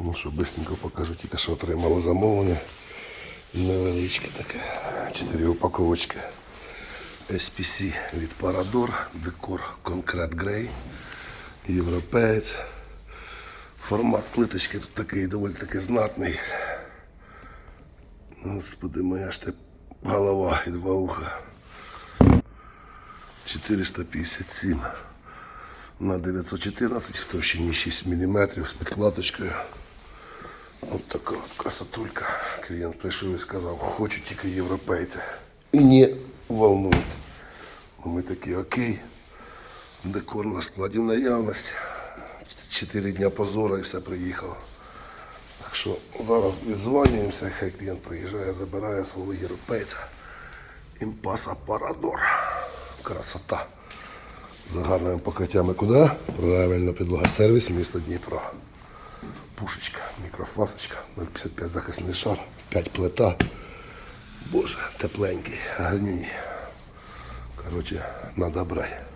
Ну що, бистренько покажу, тільки що отримали замовлення. Невеличке таке. Чотири упаковочки. SPC від Parador, декор Concrete Grey, європеєць. Формат плиточки тут такий доволі таки знатний. Господи, моя ж ти голова і два уха. 457 на 914 в товщині 6 мм з підкладочкою. Така от красотулька. Клієнт прийшов і сказав, хочу тільки європейця. І не волнують. Ну, Ми такі окей. Декор на складі в наявності. Чотири дня позора і все приїхало. Так що зараз відзвонюємося, хай клієнт приїжджає, забирає свого європейця. Імпаса Парадор. Красота. За гарними покриттями куди? Правильно, підлога сервіс, місто Дніпро. Пушечка, мікрофасочка, 0,55 захисний шар, 5 плита. Боже, тепленький, гарнюні. Коротше, надо брати.